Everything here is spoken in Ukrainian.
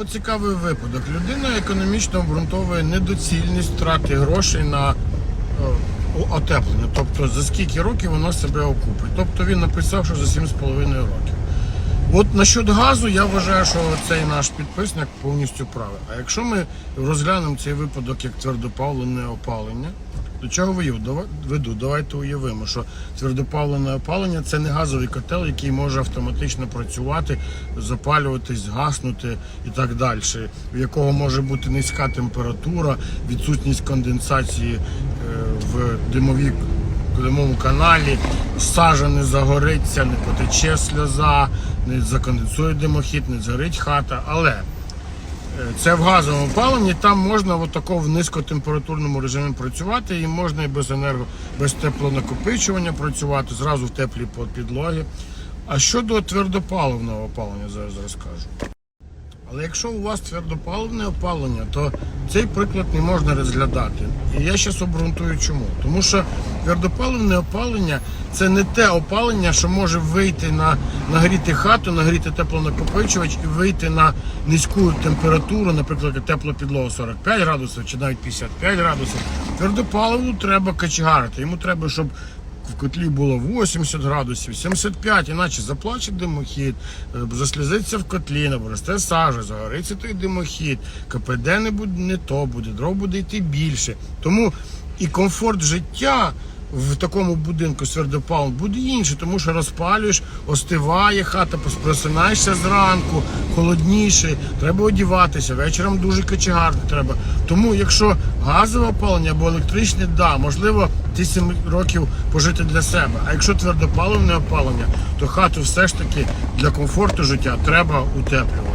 От цікавий випадок. Людина економічно обґрунтовує недоцільність втрати грошей на е, отеплення. Тобто за скільки років воно себе окупить. Тобто він написав, що за 7,5 років. От насчет газу я вважаю, що цей наш підписник повністю правий. А якщо ми розглянемо цей випадок як твердопаливне опалення, до чого веду? Давайте уявимо, що твердопаливне опалення це не газовий котел, який може автоматично працювати, запалюватись, гаснути і так далі, в якого може бути низька температура, відсутність конденсації е, в димовій димовому каналі, сажа не загориться, не потече сльоза, не законденсує димохід, не згорить хата. Але це в газовому опаленні, там можна в такому низькотемпературному режимі працювати, і можна і без енерго, без теплонакопичування працювати, зразу в теплій підлоги. А щодо твердопаливного опалення, зараз розкажу. Але якщо у вас твердопаливне опалення, то цей приклад не можна розглядати. І я зараз обґрунтую чому. Тому що твердопаливне опалення це не те опалення, що може вийти на нагріти хату, нагріти теплонакопичувач і вийти на низьку температуру, наприклад, тепло підлога 45 градусів чи навіть 55 градусів. Твердопаливу треба качегарити. Йому треба, щоб в котлі було 80 градусів, 75, іначе заплаче димохід, е, заслізиться в котлі, набросте сажа, загориться той димохід, КПД не буде не то буде, дров буде йти більше. Тому і комфорт життя в такому будинку з буде інше, тому що розпалюєш, остиває хата, просинаєшся зранку, холодніше, треба одіватися, вечором дуже кочегарно треба. Тому якщо газове опалення або електричне, да, можливо, ті 7 років пожити для себе. А якщо твердопаливне опалення, то хату все ж таки для комфорту життя треба утеплювати.